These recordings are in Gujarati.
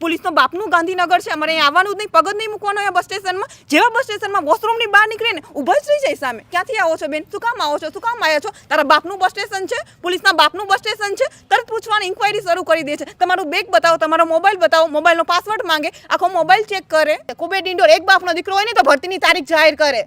પોલીસનો બાપનું ગાંધીનગર છે. અમારે અહીંયા આવવાનું જ નહીં. પગ જ નહીં મૂકવાનો અહીંયા બસ સ્ટેશનમાં. જેવા બસ સ્ટેશનમાં વોશરૂમની બહાર નીકળે ને ઊભા જ રહી જાય સામે. ક્યાંથી આવો છો બેન? શું કામ આવો છો? શું કામ આવ્યા છો? તારા બાપનું બસ સ્ટેશન છે? પોલીસના બાપનું બસ સ્ટેશન છે? તરત પૂછવાની ઇન્ક્વાયરી શરૂ કરી દે છે. તમારું બેગ બતાવો, તમારો મોબાઈલ બતાવો મોબાઈલનો પાસવર્ડ માંગે, આખો મોબાઈલ ચેક કરે. કુબેર ડિંડોર એક બાપનો દીકરો હોય ને તો ભરતીની તારીખ જાહેર કરે.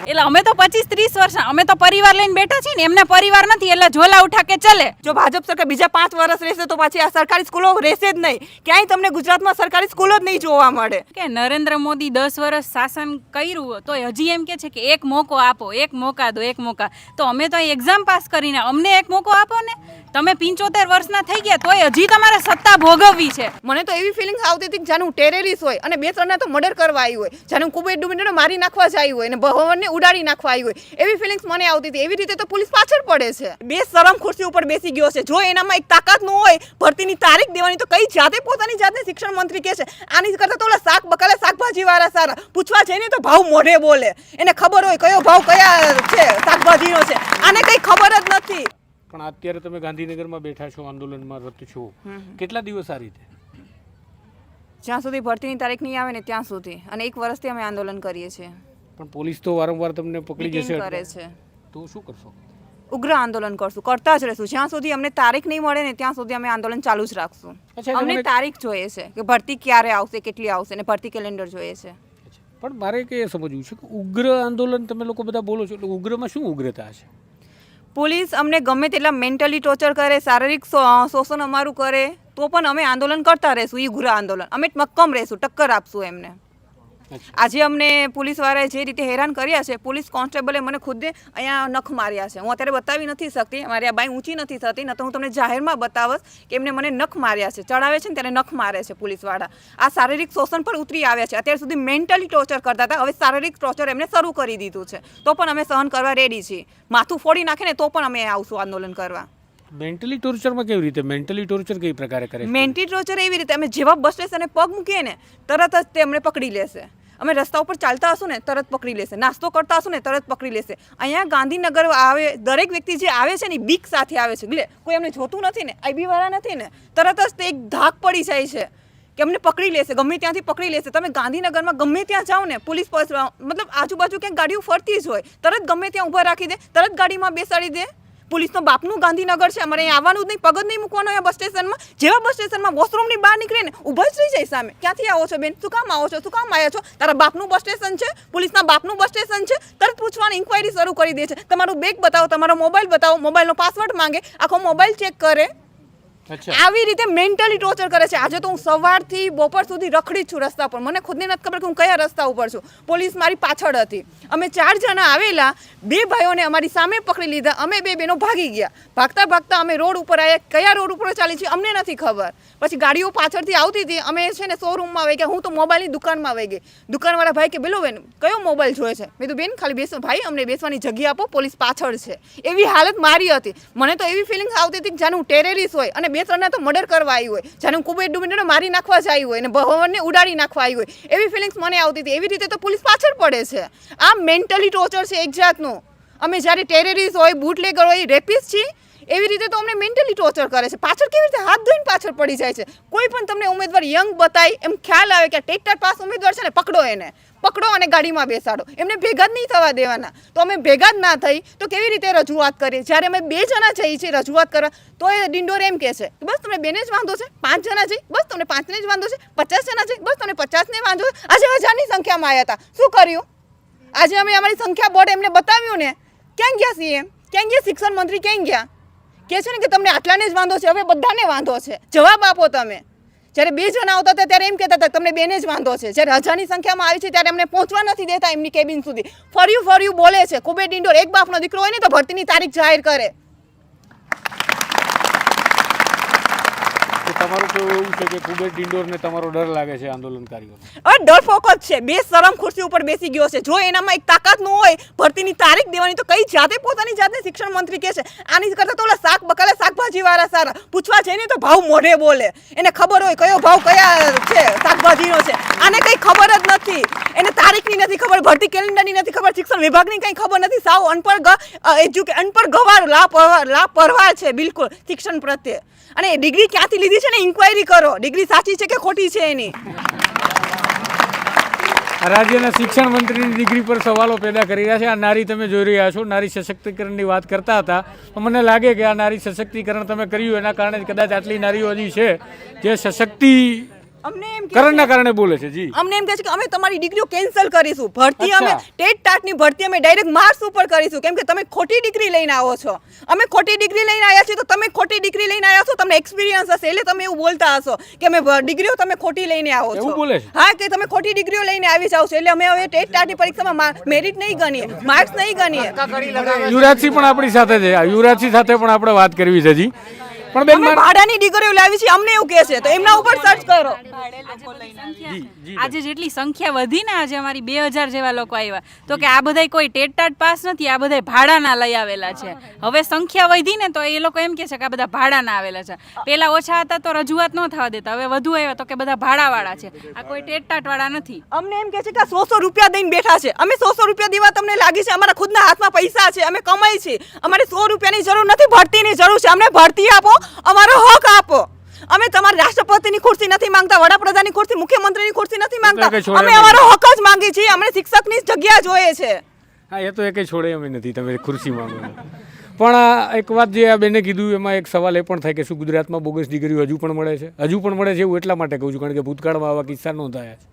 એટલે અમે તો પચીસ ત્રીસ વર્ષ અમે તો પરિવાર લઈને બેઠા છીએ ને એમને પરિવાર નથી એટલે ઝોલા ઉઠા કે ચલે. જો ભાજપ સરકાર બીજા પાંચ વર્ષ રહેશે તો પાછી આ સરકારી સ્કૂલો રહેશે જ નહીં. ક્યાંય તમને ગુજરાતમાં સરકારી સ્કૂલો જ નહીં જોવા મળે. કે નરેન્દ્ર મોદી દસ વર્ષ શાસન કર્યું તો હજી એમ કે છે કે એક મોકો આપો એક મોકા દો એક મોકા. તો અમે તો એક્ઝામ પાસ કરીને અમને એક મોકો આપો ને. તમે પિંચોતેર વર્ષના થઈ ગયા તોય હજી તમારે સત્તા ભોગવવી છે. મને તો એવી ફિલિંગ્સ આવતી હતી કે જાણે હું ટેરેરિસ્ટ હોય અને બે ત્રણને તો મર્ડર કરવા આવી હોય. જાણે હું કુબેર ડુબીને મારી નાખવા જ આવી હોય અને ભવનને ઉડાડી નાખવા આવી હોય. એવી ફિલિંગ્સ મને આવતી હતી. એવી રીતે તો પોલીસ પાછળ પડે છે. બે શરમ ખુરશી ઉપર બેસી ગયો છે. જો એનામાં એક તાકાત ન હોય ભરતીની તારીખ દેવાની તો કઈ જાતે પોતાની જાતને શિક્ષણ મંત્રી કહે છે? આની કરતા તો ઓલા શાક બકાલા શાકભાજી વાળા સારા. પૂછવા જઈને તો ભાવ મોઢે બોલે. એને ખબર હોય કયો ભાવ કયા છે શાકભાજીનો છે. આને કઈ ખબર જ નથી. પણ અત્યારે તમે ગાંધીનગરમાં બેઠા છો આંદોલનમાં રત છો. કેટલા દિવસ આ રીતે? જ્યાં સુધી ભરતીની તારીખ નહીં આવે ને ત્યાં સુધી. અને એક વર્ષથી અમે આંદોલન કરીએ છીએ. પણ પોલીસ તો વારંવાર તમને પકડી જશે. કરે છે. તો શું કરશો? ઉગ્ર આંદોલન કરશું. કરતા જ રહેશું. જ્યાં સુધી અમને તારીખ નહીં મળે ને ત્યાં સુધી અમે આંદોલન ચાલુ જ રાખશું. અમને તારીખ જોઈએ છે કે ભરતી ક્યારે આવશે કેટલી આવશે ને ભરતી કેલેન્ડર જોઈએ છે. પણ મારે કે સમજવું છે કે ઉગ્ર આંદોલન તમે લોકો બધા બોલો છો એટલે ઉગ્રમાં શું ઉગ્રતા છે? પોલીસ અમને ગમે તેટલા મેન્ટલી ટોર્ચર કરે, શારીરિક શોષણ અમારું કરે, તો પણ અમે આંદોલન કરતા રહેશું એ ગુરા આંદોલન અમે મક્કમ રહેશું, ટક્કર આપશું એમને. આજે અમને પોલીસવાળાએ જે રીતે હેરાન કર્યા છે પોલીસ કોન્સ્ટેબલે મને ખુદે અહીંયા નખ માર્યા છે. હું અત્યારે બતાવી નથી શકતી મારી આ બાઈ ઊંચી નથી થતી ન તો હું તમને જાહેરમાં બતાવશ કે એમને મને નખ માર્યા છે. ચડાવે છે ને ત્યારે નખ મારે છે પોલીસવાળા. આ શારીરિક શોષણ પર ઉતરી આવ્યા છે. અત્યાર સુધી મેન્ટલી ટોર્ચર કરતા હતા હવે શારીરિક ટોર્ચર એમને શરૂ કરી દીધું છે. તો પણ અમે સહન કરવા રેડી છીએ. માથું ફોડી નાખે ને તો પણ અમે આવશું આંદોલન કરવા. મેન્ટલી ટોર્ચરમાં કેવી રીતે? મેન્ટલી ટોર્ચર કઈ પ્રકારે કરે મેન્ટલી ટોર્ચર એવી રીતે અમે જેવા બસ સ્ટેશને પગ મૂકીએ ને તરત જ તે અમને પકડી લેશે. અમે રસ્તા ઉપર ચાલતા હશું ને, તરત પકડી લેશે. નાસ્તો કરતા હશું ને, તરત પકડી લેશે. અહીંયા ગાંધીનગર આવે, દરેક વ્યક્તિ જે આવે છે ને બીક સાથે આવે છે. એટલે કોઈ અમને જોતું નથી ને, આઈબી વાળા નથી ને, તરત જ તે એક ધાક પડી જાય છે કે અમને પકડી લેશે, ગમે ત્યાંથી પકડી લેશે. તમે ગાંધીનગરમાં ગમે ત્યાં જાઓ ને, પોલીસ મતલબ આજુબાજુ ક્યાંક ગાડીઓ ફરતી જ હોય, તરત ગમે ત્યાં ઊભા રાખી દે, તરત ગાડીમાં બેસાડી દે. પોલીસનો બાપનું ગાંધીનગર છે. અમારે અહીં આવવાનું જ નહીં, પગ જ નહીં મૂકવાનો અહીંયા બસ સ્ટેશનમાં. જેવા બસ સ્ટેશનમાં વોશરૂમની બહાર નીકળે ને ઊભા જ રહી જાય સામે. ક્યાંથી આવો છો બેન? શું કામ આવો છો? શું કામ આવ્યા છો? તારા બાપનું બસ સ્ટેશન છે? પોલીસના બાપનું બસ સ્ટેશન છે? તરત પૂછવાની ઇન્ક્વાયરી શરૂ કરી દે છે. તમારું બેગ બતાવો, તમારો મોબાઈલ બતાવો મોબાઈલનો પાસવર્ડ માંગે, આખો મોબાઈલ ચેક કરે. આવી રીતે મેન્ટલી ટોર્ચર કરે છે. આજે તો હું સવારથી બપોર સુધી રખડી છું રસ્તા પર. મને ખુદને નથી ખબર કે હું કયા રસ્તા ઉપર છું. પોલીસ મારી પાછળ હતી. અમે ચાર જણા આવેલા. બે ભાઈઓને અમારી સામે પકડી લીધા. અમે બે બેનો ભાગી ગયા. ભાગતા ભાગતા અમે રોડ ઉપર આવ્યા કયા રોડ ઉપર ચાલી છે અમને નથી ખબર. પછી ગાડીઓ પાછળથી આવતી હતી. અમે છે ને શોરૂમમાં આવી ગયા. હું તો મોબાઈલની દુકાનમાં આવી ગઈ. દુકાનવાળા ભાઈ કે, બેલો બેન, કયો મોબાઈલ જોઈએ છે? મેં તો બેન, ખાલી બેસો. ભાઈ, અમને બેસવાની જગ્યા આપો. પોલીસ પાછળ છે. એવી હાલત મારી હતી. મને તો એવી ફિલિંગ્સ આવતી હતી કે, જાણે હું ટેરેરિસ્ટ હોય અને બે ત્રણને તો મર્ડર કરવા આવી હોય. જાણે હું કુબેર ડુબીને મારી નાખવા જ આવી હોય અને ભવનને ઉડાડી નાખવા આવી હોય. એવી ફિલિંગ્સ મને આવતી હતી. એવી રીતે તો પોલીસ પાછળ પડે છે. આ મેન્ટલી ટોર્ચર છે એક જાતનું. અમે જ્યારે ટેરરિસ્ટ હોય બુટલેગર હોય રેપિસ્ટ છીએ એવી રીતે તો અમને મેન્ટલી ટોર્ચર કરે છે. પાછળ કેવી રીતે હાથ ધોઈને પાછળ પડી જાય છે? કોઈ પણ તમને ઉમેદવાર યંગ બતાય, એમ ખ્યાલ આવે કે ટેક્ટર પાસ ઉમેદવાર છે ને, પકડો એને. પકડો અને ગાડીમાં બેસાડો. એમને ભેગા જ નહીં થવા દેવાના. તો અમે ભેગા જ ના થઈ, તો કેવી રીતે રજૂઆત કરીએ? જ્યારે અમે બે જણા જઈએ છીએ રજૂઆત કરવા, તો એ ડિંડોર એમ કહે છે બસ તમને બેને જ વાંધો છે, પાંચ જણા જઈ બસ તમને પાંચને જ વાંધો છે, પચાસ જણા જઈ બસ તમને પચાસને વાંધો છે. આજે હજારની સંખ્યામાં આવ્યા હતા શું કર્યું? આજે અમે અમારી સંખ્યા બોર્ડ એમને બતાવ્યું ને. ક્યાં ગયા સીએમ? ક્યાં ગયા શિક્ષણ મંત્રી? ક્યાં ગયા? કે છે ને કે તમને આટલાને જ વાંધો છે, હવે બધાને વાંધો છે. જવાબ આપો તમે. જ્યારે બે જણા આવતા હતા ત્યારે એમ કહેતા હતા, તમને બેને જ વાંધો છે. જ્યારે હજારની સંખ્યામાં આવી છે ત્યારે એમને પહોંચવા નથી દેતા એમની કેબિન સુધી. ફર્યું ફર્યું બોલે છે, કુબેર ડિંડોર, એક બાપનો દીકરો હોય ને તો ભરતીની તારીખ જાહેર કરે. તમારું તો એવું છે કે કુબેર ડિંડોરને તમારો ડર લાગે છે આંદોલનકારીઓને. હવે ડરફોક જ છે. બે શરમ ખુરશી ઉપર બેસી ગયો છે. જો એનામાં એક તાકાત ન હોય, ભરતીની તારીખ દેવાની, તો કઈ જાતે પોતાની જાતને શિક્ષણ મંત્રી કહે છે? આની કરતા તો ઓલા શાક બકાલા શાકભાજી વાળા સારા. પૂછવા જઈને તો ભાવ મોઢે બોલે. એને ખબર હોય કયો ભાવ કયા છે, શાકભાજીનો છે. આને કઈ ખબર જ નથી. એને તારીખની નથી ખબર, ભરતી કેલેન્ડરની નથી ખબર, શિક્ષણ વિભાગની કઈ ખબર નથી. સાવ અનપર એજ્યુકે અનપર ગવાર, લાપરવા લાપરવા છે બિલકુલ શિક્ષણ પ્રત્યે. અને ડિગ્રી ક્યાંથી લીધી છે ને ઇન્ક્વાયરી કરો. ડિગ્રી સાચી છે કે ખોટી છે એની? રાજ્યના શિક્ષણ મંત્રીની ડિગ્રી પર સવાલો પેદા કરી રહ્યા છે. આ નારી તમે જોઈ રહ્યા છો. નારી સશક્તિકરણની વાત કરતા હતા. તો મને લાગે કે આ નારી સશક્તિકરણ તમે કર્યું. એના કારણે કદાચ આટલી નારીઓ હજી છે. જે સશક્તિકરણના અમને એમ કરણના કારણે બોલે છે જી. અમને એમ કહે છે કે અમે તમારી ડિગ્રીઓ કેન્સલ કરીશું. ભરતી અમે ટેટ ટાટની ભરતી અમે ડાયરેક્ટ માર્ક્સ ઉપર કરીશું. કેમ કે તમે ખોટી ડિગ્રી લઈને આવો છો. અમે ખોટી ડિગ્રી લઈને આવ્યા છીએ તો તમે ખોટી ડિગ્રી લઈને આવ્યા છો તમને એક્સપિરિયન્સ હશે. એટલે તમે એવું બોલતા હશો કે અમે ડિગ્રીઓ તમે ખોટી લઈને આવો છો. એવું બોલે હા કે તમે ખોટી ડિગ્રીઓ લઈને આવી જાવ છો. એટલે અમે હવે ટેટ ટાટની પરીક્ષામાં મેરિટ નહીં ગણીએ માર્ક્સ નહીં ગણીએ. યુવરાજસિંહ પણ આપણી સાથે છે. આ યુવરાજસિંહ સાથે પણ આપણે વાત કરવી છે હજી પણ બેન અમે ભાડાની ડિગ્રીઓ લાવી છે અમને એવું કહે છે. તો એમના ઉપર સર્ચ કરો. આજે જેટલી સંખ્યા વધી ને આજે અમારી બે હજાર જેવા લોકો આવ્યા. તો કે આ બધાય કોઈ ટેટટાટ પાસ નથી આ બધાય ભાડાના લઈ આવેલા છે. હવે સંખ્યા વધી ને તો એ લોકો એમ કે છે કે આ બધા ભાડાના આવેલા છે. પેલા ઓછા હતા તો રજૂઆત ન થવા દેતા. હવે વધુ આવ્યા તો કે બધા ભાડાવાળા છે. આ કોઈ ટેટટાટ વાળા નથી. અમને એમ કે છે કે સો સો રૂપિયા દઈને બેઠા છે. અમે સો સો રૂપિયા દેવા તમને લાગી છે. અમારા ખુદના હાથમાં પૈસા છે. અમે કમાઈ છે અમારે સો રૂપિયાની જરૂર નથી ભરતીની જરૂર છે. અમને ભરતી આપો. અમારો હક આપો. અમે તમારી રાષ્ટ્રપતિની ખુરશી નથી માંગતા વડાપ્રધાનની ખુરશી મુખ્યમંત્રીની ખુરશી નથી માંગતા. અમે અમારો હક જ માંગીએ છીએ અમને શિક્ષકની જગ્યા જોઈએ છે. હા એ તો એકે છોડે અમે નથી તમે ખુરશી માંગો પણ એક વાત જે આ બેને કીધું એમાં એક સવાલ એ પણ થાય કે શું ગુજરાતમાં બોગસ ડિગ્રીઓ હજુ પણ મળે છે? હજુ પણ મળે છે એવું એટલા માટે કહું છું કારણ કે ભૂતકાળમાં આવા કિસ્સા નોંધાયા છે.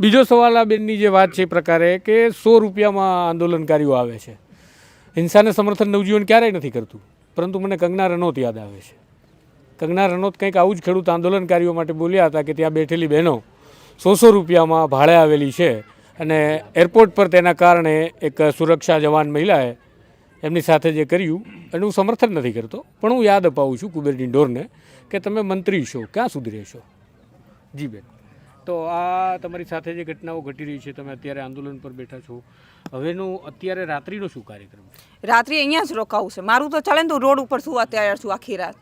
બીજો સવાલ આ બેનની જે વાત છે એ પ્રકારે કે સો રૂપિયામાં આંદોલનકારીઓ આવે છે. હિંસાને સમર્થન નવજીવન ક્યારેય નથી કરતું? પરંતુ મને કંગના રનૌત યાદ આવે છે. કંગના રનૌત કંઈક આવું જ ખેડૂત આંદોલનકારીઓ માટે બોલ્યા હતા કે ત્યાં બેઠેલી બહેનો સો સો રૂપિયામાં ભાડે આવેલી છે અને એરપોર્ટ પર તેના કારણે એક સુરક્ષા જવાન મહિલાએ એમની સાથે જે કર્યું, એનું હું સમર્થન નથી કરતો. પણ હું યાદ અપાવું છું કુબેર ડિંડોરને કે તમે મંત્રી છો, ક્યાં સુધી રહેશો? જી બેન. તો આ તમારી સાથે જે ઘટનાઓ ઘટી રહી છે તમે અત્યારે આંદોલન પર બેઠા છો. હવેનું અત્યારે રાત્રિનો શું કાર્યક્રમ? રાત્રિ અહીંયા જ રોકાવું છે. મારું તો ચાલે ને તો રોડ ઉપર સુવા તૈયાર છું આખી રાત.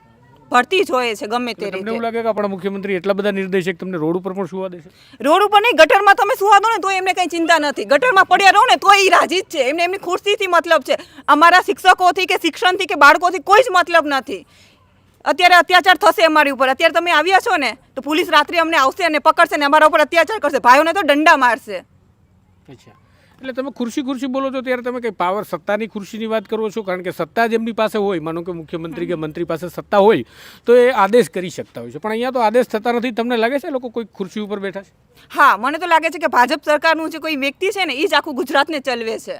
ભરતી જોઈએ છે ગમે તે રીતે. એવું લાગે કે આપણા મુખ્યમંત્રી એટલા બધા નિર્દેશ કે તમને રોડ ઉપર પણ સુવા દેશે રોડ ઉપર નહીં ગટરમાં તમે સુવા દો ને તો એમને કઈ ચિંતા નથી. ગટરમાં પડ્યા રહો ને તો એ રાજી જ છે. એમને એમની ખુરશીથી મતલબ છે. અમારા શિક્ષકોથી કે શિક્ષણથી કે બાળકોથી કોઈ જ મતલબ નથી. અત્યારે અત્યાચાર થશે અમારી ઉપર. અત્યારે તમે આવ્યા છો ને તો પોલીસ રાત્રે અમને આવશે અને પકડશે ને અમારા ઉપર અત્યાચાર કરશે. ભાઈઓને તો દંડા મારશે. અચ્છા. એટલે તમે ખુરશી ખુરશી બોલો છો ત્યારે તમે કંઈ પાવર સત્તાની ખુરશીની વાત કરો છો? કારણ કે સત્તા જેમની પાસે હોય માનો કે મુખ્યમંત્રી કે મંત્રી પાસે સત્તા હોય તો એ આદેશ કરી શકતા હોય છે. પણ અહીંયા તો આદેશ થતા નથી. તમને લાગે છે લોકો કોઈ ખુરશી ઉપર બેઠા છે? હા મને તો લાગે છે કે ભાજપ સરકારનું જે કોઈ વ્યક્તિ છે ને એ જ આખું ગુજરાતને ચલવે છે.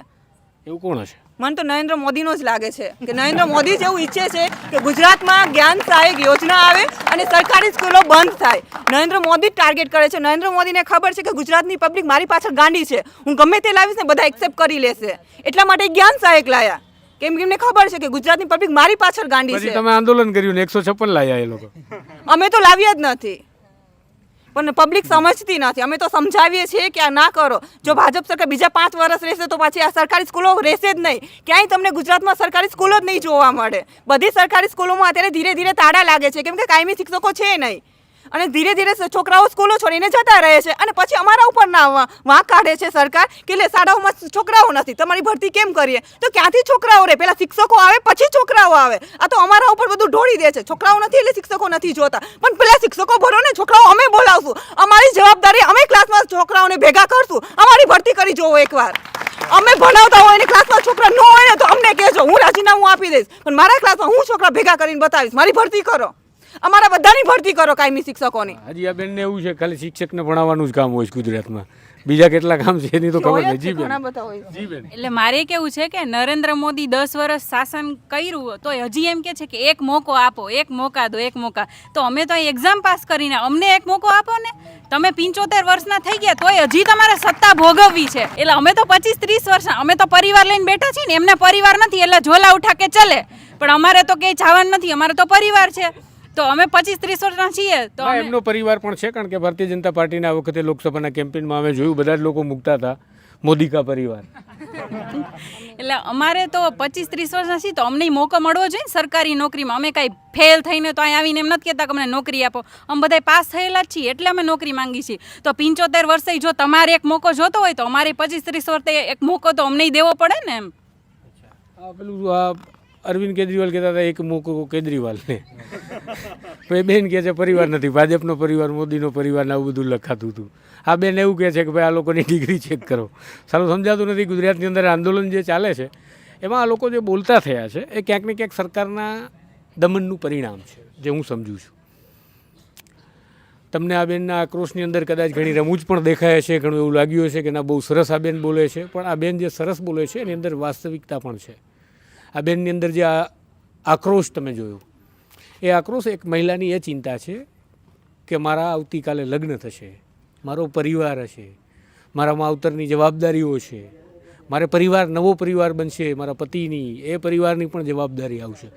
એવું કોણ હશે? મને તો નરેન્દ્ર મોદીનો જ લાગે છે કે નરેન્દ્ર મોદી જ એવું ઈચ્છે છે કે ગુજરાતમાં જ્ઞાન સહાયક યોજના આવે અને સરકારી સ્કૂલો બંધ થાય. નરેન્દ્ર મોદી ટાર્ગેટ કરે છે. નરેન્દ્ર મોદીને ખબર છે કે ગુજરાતની પબ્લિક મારી પાછળ ગાંડી છે. હું ગમે તે લાવીશ ને બધા એક્સેપ્ટ કરી લેશે. એટલા માટે જ્ઞાન સહાયક લાયા. કેમ કે એમને ખબર છે કે ગુજરાતની પબ્લિક મારી પાછળ ગાંડી છે. તમે આંદોલન કર્યું ને એકસો છપ્પન લાયા એ લોકો. અમે તો લાવ્યા જ નથી. પણ પબ્લિક સમજતી નથી. અમે તો સમજાવીએ છીએ કે આ ના કરો. જો ભાજપ સરકાર બીજા પાંચ વર્ષ રહેશે તો પછી આ સરકારી સ્કૂલો રહેશે જ નહીં. ક્યાંય તમને ગુજરાતમાં સરકારી સ્કૂલો જ નહીં જોવા મળે. બધી સરકારી સ્કૂલોમાં અત્યારે ધીરે ધીરે તાળા લાગે છે. કેમ કે કાયમી શિક્ષકો છે નહીં. અને ધીરે ધીરે છોકરાઓ સ્કૂલો છોડીને જતા રહે છે અને પછી અમારા ઉપર ના વાંક કાઢે છે સરકાર કે લે, શાળાઓમાં છોકરાઓ નથી, તમારી ભરતી કેમ કરીએ? તો ક્યાંથી છોકરાઓ રહે પેલા શિક્ષકો આવે, પછી છોકરાઓ આવે. આ તો અમારા ઉપર બધું ઢોળી દે છે. છોકરાઓ નથી એટલે શિક્ષકો નથી જોતા. પણ પહેલાં શિક્ષકો ભરો ને, છોકરાઓ અમે બોલાવશું. અમારી જવાબદારી, અમે ક્લાસમાં છોકરાઓને ભેગા કરશું. અમારી ભરતી કરી જોવો એકવાર. અમે ભણાવતા હોય ને, ક્લાસમાં છોકરા ન હોય ને, તો અમને કહેજો. હું રાજીનામું આપી દઈશ. પણ મારા ક્લાસમાં હું છોકરા ભેગા કરીને બતાવીશ. મારી ભરતી કરો. અમારા બધાની ભરતી કરો કાયમી શિક્ષકોની. હજી આ બેનને એવું છે ખાલી શિક્ષકને ભણાવવાનું જ કામ હોય છે ગુજરાતમાં. બીજા કેટલા કામ છે એની તો ખબર નહીં. જી બેન. જી એટલે મારે કેવું છે કે નરેન્દ્ર મોદી દસ વર્ષ શાસન કર્યું તો હજી એમ કે છે કે એક મોકો આપો એક મોકા દો એક મોકા. તો અમે તો એક્ઝામ પાસ કરીને અમને એક મોકો આપો ને. તમે પિંચોતેર વર્ષના થઈ ગયા તોય હજી તમારે સત્તા ભોગવવી છે. એટલે અમે તો પચીસ ત્રીસ વર્ષના અમે તો પરિવાર લઈને બેઠા છીએ ને એમને પરિવાર નથી એટલે ઝોલા ઉઠા કે ચલે. પણ અમારે તો ક્યાંય જવાનું નથી અમારે તો પરિવાર છે. તો અમે પચીસ ત્રીસ વર્ષના છીએ. તો હા, એમનો પરિવાર પણ છે કારણ કે ભારતીય જનતા પાર્ટીના આ વખતે લોકસભાના કેમ્પેનમાં અમે જોયું બધા જ લોકો મૂકતા હતા. મોદી કા પરિવાર. એટલે અમારે તો પચીસ ત્રીસ વર્ષના છીએ તો અમને મોકો મળવો જોઈએ ને સરકારી નોકરીમાં. અમે કાંઈ ફેલ થઈને તો અહીં આવીને એમ નથી કહેતા કે અમને નોકરી આપો. અમે બધા પાસ થયેલા જ છીએ એટલે અમે નોકરી માંગી છીએ. તો પંચોતેર વર્ષે જો તમારે એક મોકો જોતો હોય તો અમારે પચીસ ત્રીસ વર્ષે એક મોકો તો અમને દેવો પડે ને એમ. આ પેલું આ અરવિંદ કેજરીવાલ કહેતા હતા, એક મોકો કેજરીવાલને. ભાઈ બેન કહે છે, પરિવાર નથી, ભાજપનો પરિવાર, મોદીનો પરિવાર ને આવું બધું લખાતું હતું. આ બેન એવું કહે છે કે, ભાઈ, આ લોકોની ડિગ્રી ચેક કરો. સારું, સમજાતું નથી, ગુજરાતની અંદર આંદોલન જે ચાલે છે, એમાં આ લોકો જે બોલતા થયા છે, એ ક્યાંક ને ક્યાંક સરકારના દમનનું પરિણામ છે, જે હું સમજું છું. તમને આ બેનના આક્રોશની અંદર કદાચ ઘણી રમૂજ પણ દેખાય છે ઘણું એવું લાગ્યું હશે કે ના, બહુ સરસ આ બેન બોલે છે, પણ આ બેન જે સરસ બોલે છે, એની અંદર વાસ્તવિકતા પણ છે. આ બેનની અંદર જે આ આક્રોશ તમે જોયો, એ આક્રોશ એક મહિલાની એ ચિંતા છે કે મારા આવતીકાલે લગ્ન થશે, મારો પરિવાર હશે, મારા માવતરની જવાબદારીઓ છે, મારે પરિવાર, નવો પરિવાર બનશે, મારા પતિની, એ પરિવારની પણ જવાબદારી આવશે.